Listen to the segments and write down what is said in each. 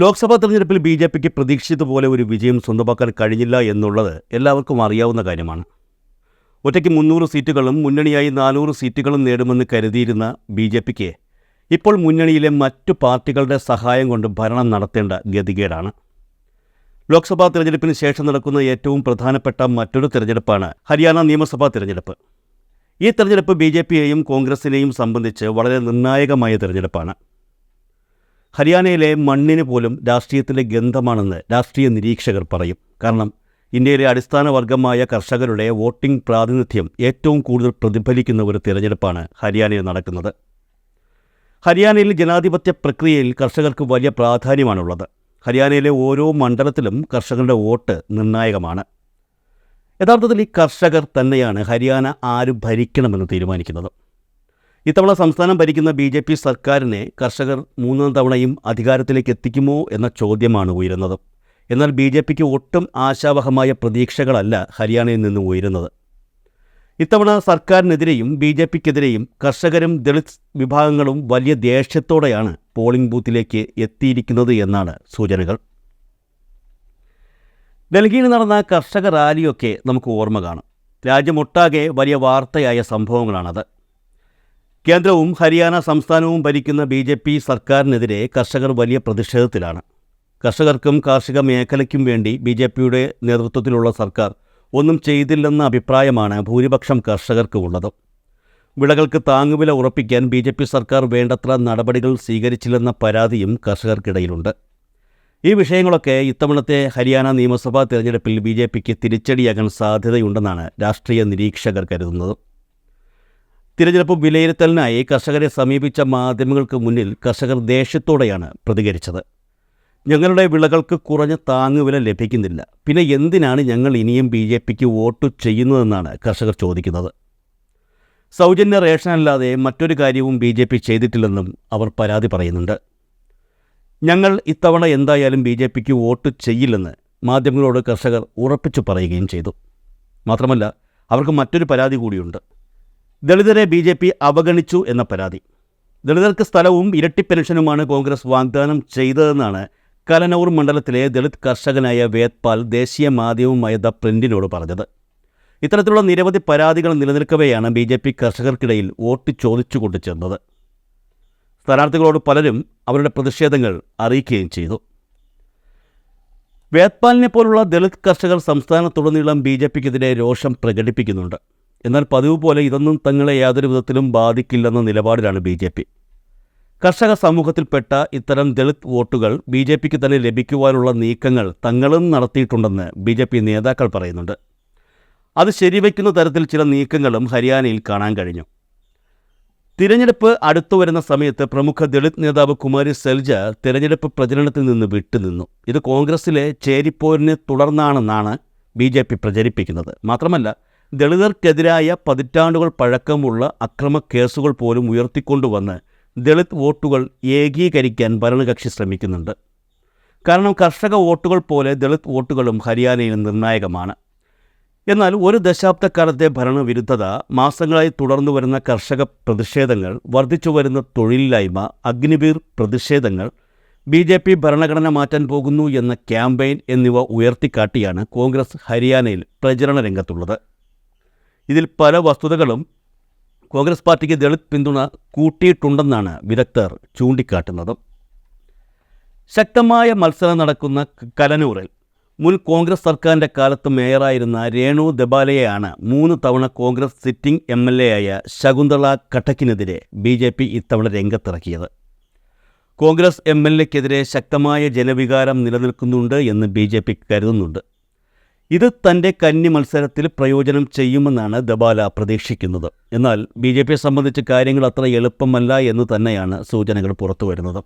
ലോക്സഭാ തെരഞ്ഞെടുപ്പിൽ B J പിക്ക് പ്രതീക്ഷിച്ചതുപോലെ ഒരു വിജയം സ്വന്തമാക്കാൻ കഴിഞ്ഞില്ല എന്നുള്ളത് എല്ലാവർക്കും അറിയാവുന്ന കാര്യമാണ്. ഒറ്റയ്ക്ക് മുന്നൂറ് സീറ്റുകളും മുന്നണിയായി നാനൂറ് സീറ്റുകളും നേടുമെന്ന് കരുതിയിരുന്ന ബി ജെ പിക്ക് ഇപ്പോൾ മുന്നണിയിലെ മറ്റു പാർട്ടികളുടെ സഹായം കൊണ്ട് ഭരണം നടത്തേണ്ട ഗതികേടാണ്. ലോക്സഭാ തെരഞ്ഞെടുപ്പിന് ശേഷം നടക്കുന്ന ഏറ്റവും പ്രധാനപ്പെട്ട മറ്റൊരു തെരഞ്ഞെടുപ്പാണ് ഹരിയാന നിയമസഭാ തെരഞ്ഞെടുപ്പ്. ഈ തെരഞ്ഞെടുപ്പ് ബി ജെ പിയെയും കോൺഗ്രസിനെയും സംബന്ധിച്ച് വളരെ നിർണായകമായ തെരഞ്ഞെടുപ്പാണ്. ഹരിയാനയിലെ മണ്ണിന് പോലും രാഷ്ട്രീയത്തിലെ ഗന്ധമാണെന്ന് രാഷ്ട്രീയ നിരീക്ഷകർ പറയും. കാരണം ഇന്ത്യയിലെ അടിസ്ഥാന വർഗമായ കർഷകരുടെ വോട്ടിംഗ് പ്രാതിനിധ്യം ഏറ്റവും കൂടുതൽ പ്രതിഫലിക്കുന്ന ഒരു തിരഞ്ഞെടുപ്പാണ് ഹരിയാനയിൽ നടക്കുന്നത്. ഹരിയാനയിൽ ജനാധിപത്യ പ്രക്രിയയിൽ കർഷകർക്ക് വലിയ പ്രാധാന്യമാണുള്ളത്. ഹരിയാനയിലെ ഓരോ മണ്ഡലത്തിലും കർഷകരുടെ വോട്ട് നിർണായകമാണ്. യഥാർത്ഥത്തിൽ ഈ കർഷകർ തന്നെയാണ് ഹരിയാന ആര് ഭരിക്കണമെന്ന് തീരുമാനിക്കുന്നത്. ഇത്തവണ സംസ്ഥാനം ഭരിക്കുന്ന ബി ജെ പി സർക്കാരിനെ കർഷകർ മൂന്നാം തവണയും അധികാരത്തിലേക്ക് എത്തിക്കുമോ എന്ന ചോദ്യമാണ് ഉയരുന്നത്. എന്നാൽ ബി ജെ പിക്ക് ഒട്ടും ആശാവഹമായ പ്രതീക്ഷകളല്ല ഹരിയാനയിൽ നിന്ന് ഉയരുന്നത്. ഇത്തവണ സർക്കാരിനെതിരെയും ബി ജെ പിക്കെതിരെയും കർഷകരും ദളിത് വിഭാഗങ്ങളും വലിയ ദേഷ്യത്തോടെയാണ് പോളിംഗ് ബൂത്തിലേക്ക് എത്തിയിരിക്കുന്നത് എന്നാണ് സൂചനകൾ. ഡൽഹിയിൽ നടന്ന കർഷക റാലിയൊക്കെ നമുക്ക് ഓർമ്മ കാണും. രാജ്യമൊട്ടാകെ വലിയ വാർത്തയായ സംഭവങ്ങളാണത്. കേന്ദ്രവും ഹരിയാന സംസ്ഥാനവും ഭരിക്കുന്ന ബി ജെ പി സർക്കാരിനെതിരെ കർഷകർ വലിയ പ്രതിഷേധത്തിലാണ്. കർഷകർക്കും കാർഷിക മേഖലയ്ക്കും വേണ്ടി ബി ജെ പിയുടെ നേതൃത്വത്തിലുള്ള സർക്കാർ ഒന്നും ചെയ്തില്ലെന്ന അഭിപ്രായമാണ് ഭൂരിപക്ഷം കർഷകർക്കും ഉള്ളത്. വിളകൾക്ക് താങ്ങുവില ഉറപ്പിക്കാൻ ബി ജെ പി സർക്കാർ വേണ്ടത്ര നടപടികൾ സ്വീകരിച്ചില്ലെന്ന പരാതിയും കർഷകർക്കിടയിലുണ്ട്. ഈ വിഷയങ്ങളൊക്കെ ഇത്തവണത്തെ ഹരിയാന നിയമസഭാ തെരഞ്ഞെടുപ്പിൽ ബി ജെ പിക്ക് തിരിച്ചടിയാകാൻ സാധ്യതയുണ്ടെന്നാണ് രാഷ്ട്രീയ നിരീക്ഷകർ കരുതുന്നത്. തിരഞ്ഞെടുപ്പ് വിലയിരുത്തലിനായി കർഷകരെ സമീപിച്ച മാധ്യമങ്ങൾക്ക് മുന്നിൽ കർഷകർ ദേഷ്യത്തോടെയാണ് പ്രതികരിച്ചത്. ഞങ്ങളുടെ വിളകൾക്ക് കുറഞ്ഞ താങ്ങുവില ലഭിക്കുന്നില്ല. പിന്നെ എന്തിനാണ് ഞങ്ങൾ ഇനിയും ബി ജെ പിക്ക് വോട്ട് ചെയ്യുന്നതെന്നാണ് കർഷകർ ചോദിക്കുന്നത്. സൗജന്യ റേഷൻ അല്ലാതെ മറ്റൊരു കാര്യവും ബി ജെ പി ചെയ്തിട്ടില്ലെന്നും അവർ പരാതി പറയുന്നുണ്ട്. ഞങ്ങൾ ഇത്തവണ എന്തായാലും ബി ജെ പിക്ക് വോട്ട് ചെയ്യില്ലെന്ന് മാധ്യമങ്ങളോട് കർഷകർ ഉറപ്പിച്ചു പറയുകയും ചെയ്തു. മാത്രമല്ല അവർക്ക് മറ്റൊരു പരാതി കൂടിയുണ്ട്. ദളിതരെ ബി ജെ പി അവഗണിച്ചു എന്ന പരാതി. ദളിതർക്ക് സ്ഥലവും ഇരട്ടി പെൻഷനുമാണ് കോൺഗ്രസ് വാഗ്ദാനം ചെയ്തതെന്നാണ് കലനൂർ മണ്ഡലത്തിലെ ദളിത് കർഷകനായ വേദ്പാൽ ദേശീയ മാധ്യമമായ ദ പ്രിന്റിനോട് പറഞ്ഞത്. ഇത്തരത്തിലുള്ള നിരവധി പരാതികൾ നിലനിൽക്കവെയാണ് ബി ജെ പി കർഷകർക്കിടയിൽ വോട്ട് ചോദിച്ചുകൊണ്ട് ചെന്നത്. സ്ഥാനാർത്ഥികളോട് പലരും അവരുടെ പ്രതിഷേധങ്ങൾ അറിയിക്കുകയും ചെയ്തു. വേദ്പാലിനെ പോലുള്ള ദളിത് കർഷകർ സംസ്ഥാനത്തുടനീളം ബി ജെ പിക്കെതിരെ രോഷം പ്രകടിപ്പിക്കുന്നുണ്ട്. എന്നാൽ പതിവ് പോലെ ഇതൊന്നും തങ്ങളെ യാതൊരു വിധത്തിലും ബാധിക്കില്ലെന്ന നിലപാടിലാണ് ബി ജെ പി. കർഷക സമൂഹത്തിൽപ്പെട്ട ഇത്തരം ദളിത് വോട്ടുകൾ ബി ജെ പിക്ക് തന്നെ ലഭിക്കുവാനുള്ള നീക്കങ്ങൾ തങ്ങളും നടത്തിയിട്ടുണ്ടെന്ന് ബി ജെ പി നേതാക്കൾ പറയുന്നുണ്ട്. അത് ശരിവയ്ക്കുന്ന തരത്തിൽ ചില നീക്കങ്ങളും ഹരിയാനയിൽ കാണാൻ കഴിഞ്ഞു. തിരഞ്ഞെടുപ്പ് അടുത്തു വരുന്ന സമയത്ത് പ്രമുഖ ദളിത് നേതാവ് കുമാരി സെൽജ തിരഞ്ഞെടുപ്പ് പ്രചരണത്തിൽ നിന്ന് വിട്ടുനിന്നു. ഇത് കോൺഗ്രസിലെ ചേരിപ്പോരിനെ തുടർന്നാണെന്നാണ് ബി ജെ പി പ്രചരിപ്പിക്കുന്നത്. മാത്രമല്ല ദളിതർക്കെതിരായ പതിറ്റാണ്ടുകൾ പഴക്കമുള്ള അക്രമ കേസുകൾ പോലും ഉയർത്തിക്കൊണ്ടുവന്ന് ദളിത് വോട്ടുകൾ ഏകീകരിക്കാൻ ഭരണകക്ഷി ശ്രമിക്കുന്നുണ്ട്. കാരണം കർഷക വോട്ടുകൾ പോലെ ദളിത് വോട്ടുകളും ഹരിയാനയിൽ നിർണായകമാണ്. എന്നാൽ ഒരു ദശാബ്ദക്കാലത്തെ ഭരണവിരുദ്ധത മാസങ്ങളായി തുടർന്നു വരുന്ന കർഷക പ്രതിഷേധങ്ങൾ വർദ്ധിച്ചു വരുന്ന തൊഴിലില്ലായ്മ അഗ്നിവീർ പ്രതിഷേധങ്ങൾ ബി ജെ പി ഭരണഘടന മാറ്റാൻ പോകുന്നു എന്ന ക്യാമ്പയിൻ എന്നിവ ഉയർത്തിക്കാട്ടിയാണ് കോൺഗ്രസ് ഹരിയാനയിൽ പ്രചരണ രംഗത്തുള്ളത്. ഇതിൽ പല വസ്തുതകളും കോൺഗ്രസ് പാർട്ടിക്ക് ദളിത് പിന്തുണ കൂട്ടിയിട്ടുണ്ടെന്നാണ് വിദഗ്ധർ ചൂണ്ടിക്കാട്ടുന്നത്. ശക്തമായ മത്സരം നടക്കുന്ന കലനൂറിൽ മുൻ കോൺഗ്രസ് സർക്കാരിന്റെ കാലത്ത് മേയറായിരുന്ന രേണു ദബാലയെയാണ് മൂന്ന് തവണ Congress sitting M L A ആയ ശകുന്തള കട്ടക്കിനെതിരെ ബി ജെ പി ഇത്തവണ രംഗത്തിറക്കിയത്. കോൺഗ്രസ് എം എൽ എക്കെതിരെ ശക്തമായ ജനവികാരം നിലനിൽക്കുന്നുണ്ട് എന്ന് ബി ജെ പി കരുതുന്നുണ്ട്. ഇത് തന്റെ കന്നി മത്സരത്തിൽ പ്രയോജനം ചെയ്യുമെന്നാണ് ദബാല പ്രതീക്ഷിക്കുന്നത്. എന്നാൽ ബി ജെ പിയെ സംബന്ധിച്ച് കാര്യങ്ങൾ അത്ര എളുപ്പമല്ല എന്ന് തന്നെയാണ് സൂചനകൾ പുറത്തുവരുന്നത്.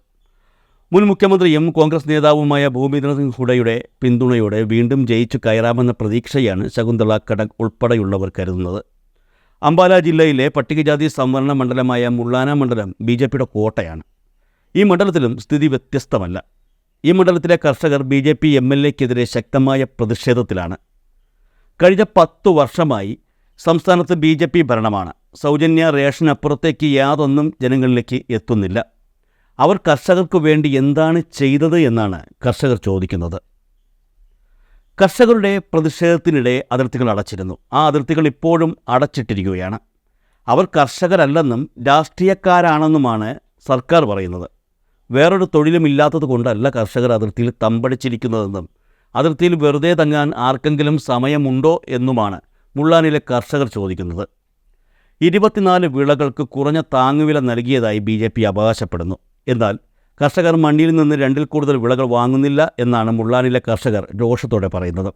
മുൻ മുഖ്യമന്ത്രിയും കോൺഗ്രസ് നേതാവുമായ ഭൂപേന്ദ്ര സിംഗ് ഹുഡയുടെ പിന്തുണയോടെ വീണ്ടും ജയിച്ചു കയറാമെന്ന പ്രതീക്ഷയാണ് ശകുന്തള കടക് ഉൾപ്പെടെയുള്ളവർ കരുതുന്നത്. അംബാല ജില്ലയിലെ പട്ടികജാതി സംവരണ മണ്ഡലമായ മുള്ളാന മണ്ഡലം ബി കോട്ടയാണ്. ഈ മണ്ഡലത്തിലും സ്ഥിതി വ്യത്യസ്തമല്ല. ഈ മണ്ഡലത്തിലെ കർഷകർ B J P M L എക്കെതിരെ ശക്തമായ പ്രതിഷേധത്തിലാണ്. കഴിഞ്ഞ പത്തു വർഷമായി സംസ്ഥാനത്ത് ബി ജെ പി ഭരണമാണ്. സൗജന്യ റേഷൻ അപ്പുറത്തേക്ക് യാതൊന്നും ജനങ്ങളിലേക്ക് എത്തുന്നില്ല. അവർ കർഷകർക്ക് വേണ്ടി എന്താണ് ചെയ്തത് എന്നാണ് കർഷകർ ചോദിക്കുന്നത്. കർഷകരുടെ പ്രതിഷേധത്തിനിടെ അതിർത്തികൾ അടച്ചിരുന്നു. ആ അതിർത്തികൾ ഇപ്പോഴും അടച്ചിട്ടിരിക്കുകയാണ്. അവർ കർഷകരല്ലെന്നും രാഷ്ട്രീയക്കാരാണെന്നുമാണ് സർക്കാർ പറയുന്നത്. വേറൊരു തൊഴിലും ഇല്ലാത്തത് കൊണ്ടല്ല കർഷകർ അതിർത്തിയിൽ തമ്പടിച്ചിരിക്കുന്നതെന്നും അതിർത്തിയിൽ വെറുതെ തങ്ങാൻ ആർക്കെങ്കിലും സമയമുണ്ടോ എന്നുമാണ് മുള്ളാനിലെ കർഷകർ ചോദിക്കുന്നത്. ഇരുപത്തിനാല് വിളകൾക്ക് കുറഞ്ഞ താങ്ങുവില നൽകിയതായി ബി ജെ പി അവകാശപ്പെടുന്നു. എന്നാൽ കർഷകർ മണ്ണിൽ നിന്ന് രണ്ടിൽ കൂടുതൽ വിളകൾ വാങ്ങുന്നില്ല എന്നാണ് മുള്ളാനിലെ കർഷകർ രോഷത്തോടെ പറയുന്നത്.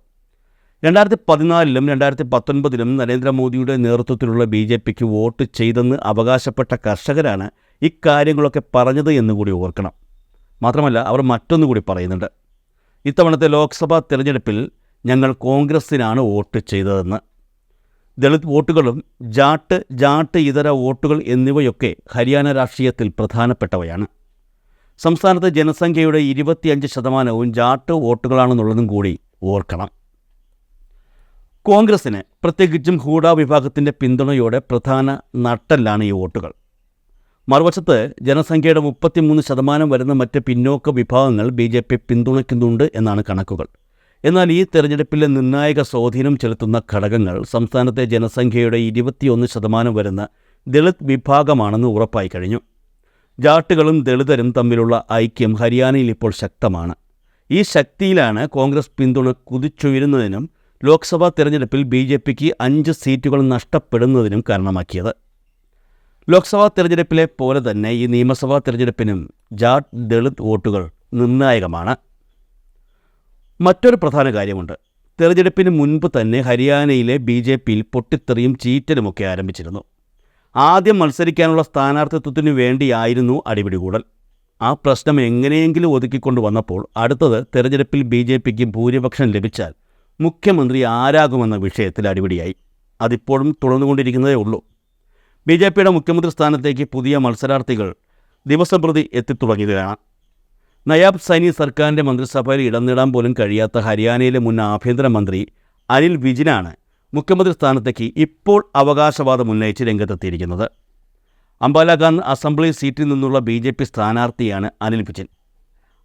രണ്ടായിരത്തി പതിനാലിലും രണ്ടായിരത്തി പത്തൊൻപതിലും നരേന്ദ്രമോദിയുടെ നേതൃത്വത്തിലുള്ള ബി ജെ പിക്ക് വോട്ട് ചെയ്തെന്ന് അവകാശപ്പെട്ട കർഷകരാണ് ഇക്കാര്യങ്ങളൊക്കെ പറഞ്ഞത് എന്നുകൂടി ഓർക്കണം. മാത്രമല്ല അവർ മറ്റൊന്നു കൂടി പറയുന്നുണ്ട്. ഇത്തവണത്തെ ലോക്സഭാ തിരഞ്ഞെടുപ്പിൽ ഞങ്ങൾ കോൺഗ്രസ്സിനാണ് വോട്ട് ചെയ്തതെന്ന്. ദളിത് വോട്ടുകളും ജാട്ട് ജാട്ട് ഇതര വോട്ടുകൾ എന്നിവയൊക്കെ ഹരിയാന രാഷ്ട്രീയത്തിൽ പ്രധാനപ്പെട്ടവയാണ്. സംസ്ഥാനത്തെ ജനസംഖ്യയുടെ ഇരുപത്തിയഞ്ച് ശതമാനവും ജാട്ട് വോട്ടുകളാണെന്നുള്ളതും കൂടി ഓർക്കണം. കോൺഗ്രസിന് പ്രത്യേകിച്ചും ഹൂഡ വിഭാഗത്തിന്റെ പിന്തുണയോടെ പ്രധാന നട്ടല്ലാണ് ഈ വോട്ടുകൾ. മറുവശത്ത് ജനസംഖ്യയുടെ മുപ്പത്തിമൂന്ന് ശതമാനം വരുന്ന മറ്റ് പിന്നോക്ക വിഭാഗങ്ങൾ ബി ജെ പി പിന്തുണയ്ക്കുന്നുണ്ട് എന്നാണ് കണക്കുകൾ. എന്നാൽ ഈ തെരഞ്ഞെടുപ്പിലെ നിർണായക സ്വാധീനം ചെലുത്തുന്ന ഘടകങ്ങൾ സംസ്ഥാനത്തെ ജനസംഖ്യയുടെ ഇരുപത്തിയൊന്ന് ശതമാനം വരുന്ന ദളിത് വിഭാഗമാണെന്ന് ഉറപ്പായി കഴിഞ്ഞു. ജാട്ടുകളും ദളിതരും തമ്മിലുള്ള ഐക്യം ഹരിയാനയിൽ ഇപ്പോൾ ശക്തമാണ്. ഈ ശക്തിയിലാണ് കോൺഗ്രസ് പിന്തുണ കുതിച്ചുയരുന്നതിനും ലോക്സഭാ തെരഞ്ഞെടുപ്പിൽ ബി ജെ പിക്ക് അഞ്ച് സീറ്റുകൾ നഷ്ടപ്പെടുന്നതിനും കാരണമാക്കിയത്. ലോക്സഭാ തെരഞ്ഞെടുപ്പിലെ പോലെ തന്നെ ഈ നിയമസഭാ തെരഞ്ഞെടുപ്പിനും ജാട്ട് ദളിത് വോട്ടുകൾ നിർണായകമാണ്. മറ്റൊരു പ്രധാന കാര്യമുണ്ട്. തെരഞ്ഞെടുപ്പിന് മുൻപ് തന്നെ ഹരിയാനയിലെ ബി ജെ പിയിൽ പൊട്ടിത്തെറിയും ചീറ്റലുമൊക്കെ ആരംഭിച്ചിരുന്നു. ആദ്യം മത്സരിക്കാനുള്ള സ്ഥാനാർത്ഥിത്വത്തിനു വേണ്ടിയായിരുന്നു അടിപിടികൂടൽ. ആ പ്രശ്നം എങ്ങനെയെങ്കിലും ഒതുക്കിക്കൊണ്ട് വന്നപ്പോൾ അടുത്തത് തെരഞ്ഞെടുപ്പിൽ ബി ജെ പിക്ക് ഭൂരിപക്ഷം ലഭിച്ചാൽ മുഖ്യമന്ത്രി ആരാകുമെന്ന വിഷയത്തിൽ അടിപിടിയായി. അതിപ്പോഴും തുടർന്നുകൊണ്ടിരിക്കുന്നതേ ഉള്ളൂ. ബി ജെ പിയുടെ മുഖ്യമന്ത്രി സ്ഥാനത്തേക്ക് പുതിയ മത്സരാർത്ഥികൾ ദിവസം പ്രതി എത്തിത്തുടങ്ങിയതാണ് നയാബ് സൈനി സർക്കാരിന്റെ മന്ത്രിസഭയിൽ ഇടം നേടാൻ പോലും കഴിയാത്ത ഹരിയാനയിലെ മുൻ ആഭ്യന്തരമന്ത്രി അനിൽ വിജിനാണ് മുഖ്യമന്ത്രി സ്ഥാനത്തേക്ക് ഇപ്പോൾ അവകാശവാദം ഉന്നയിച്ച് രംഗത്തെത്തിയിരിക്കുന്നത്. അംബാലഗാൻ അസംബ്ലി സീറ്റിൽ നിന്നുള്ള ബി ജെ പി സ്ഥാനാർത്ഥിയാണ് അനിൽ വിജിൻ.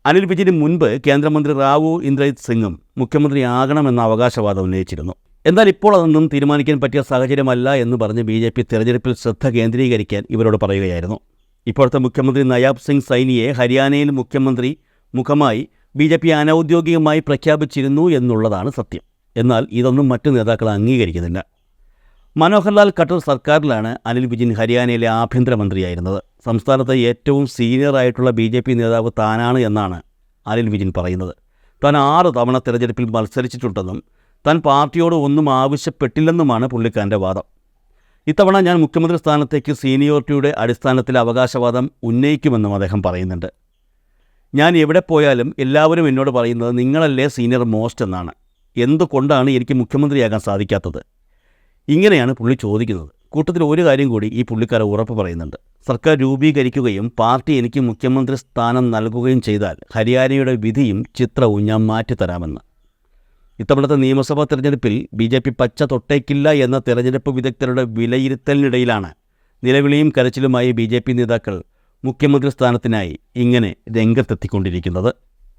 അനിൽ വിജിന് മുൻപ് കേന്ദ്രമന്ത്രി റാവു ഇന്ദ്രജിത് സിംഗും മുഖ്യമന്ത്രിയാകണമെന്ന അവകാശവാദം ഉന്നയിച്ചിരുന്നു. എന്നാൽ ഇപ്പോൾ അതൊന്നും തീരുമാനിക്കാൻ പറ്റിയ സാഹചര്യമല്ല എന്ന് പറഞ്ഞ് ബി ജെ പി തെരഞ്ഞെടുപ്പിൽ ശ്രദ്ധ കേന്ദ്രീകരിക്കാൻ ഇവരോട് പറയുകയായിരുന്നു. ഇപ്പോഴത്തെ മുഖ്യമന്ത്രി നയാബ് സിംഗ് സൈനിയെ ഹരിയാനയിൽ മുഖ്യമന്ത്രി മുഖമായി ബി ജെ പി അനൗദ്യോഗികമായി പ്രഖ്യാപിച്ചിരുന്നു എന്നുള്ളതാണ് സത്യം. എന്നാൽ ഇതൊന്നും മറ്റു നേതാക്കൾ അംഗീകരിക്കുന്നില്ല. മനോഹർലാൽ ഖട്ടർ സർക്കാരിലാണ് അനിൽ വിജിൻ ഹരിയാനയിലെ ആഭ്യന്തരമന്ത്രിയായിരുന്നത്. സംസ്ഥാനത്തെ ഏറ്റവും സീനിയറായിട്ടുള്ള ബി ജെ പി നേതാവ് താനാണ് എന്നാണ് അനിൽ വിജിൻ പറയുന്നത്. താൻ ആറ് തവണ തെരഞ്ഞെടുപ്പിൽ മത്സരിച്ചിട്ടുണ്ടെന്നും താൻ പാർട്ടിയോട് ഒന്നും ആവശ്യപ്പെട്ടില്ലെന്നുമാണ് പുള്ളിക്കാരന്റെ വാദം. ഇത്തവണ ഞാൻ മുഖ്യമന്ത്രി സ്ഥാനത്തേക്ക് സീനിയോറിറ്റിയുടെ അടിസ്ഥാനത്തിൽ അവകാശവാദം ഉന്നയിക്കുമെന്നും അദ്ദേഹം പറയുന്നുണ്ട്. ഞാൻ എവിടെ പോയാലും എല്ലാവരും എന്നോട് പറയുന്നത് നിങ്ങളല്ലേ സീനിയർ മോസ്റ്റ് എന്നാണ്. എന്തുകൊണ്ടാണ് എനിക്ക് മുഖ്യമന്ത്രിയാകാൻ സാധിക്കാത്തത്? ഇങ്ങനെയാണ് പുള്ളി ചോദിക്കുന്നത്. കൂട്ടത്തിൽ ഒരു കാര്യം കൂടി ഈ പുള്ളിക്കാരൻ ഉറപ്പ് പറയുന്നുണ്ട്. സർക്കാർ രൂപീകരിക്കുകയും പാർട്ടി എനിക്ക് മുഖ്യമന്ത്രി സ്ഥാനം നൽകുകയും ചെയ്താൽ ഹരിയാനയുടെ വിധിയും ചിത്രവും ഞാൻ മാറ്റിത്തരാമെന്ന്. ഇത്തവണത്തെ നിയമസഭാ തെരഞ്ഞെടുപ്പിൽ ബി ജെ പി പച്ച തൊട്ടേക്കില്ല എന്ന തെരഞ്ഞെടുപ്പ് വിദഗ്ധരുടെ വിലയിരുത്തലിനിടയിലാണ്. നിലവിളിയും കരച്ചിലുമായി ബി നേതാക്കൾ മുഖ്യമന്ത്രി സ്ഥാനത്തിനായി ഇങ്ങനെ രംഗത്തെത്തിക്കൊണ്ടിരിക്കുന്നത്.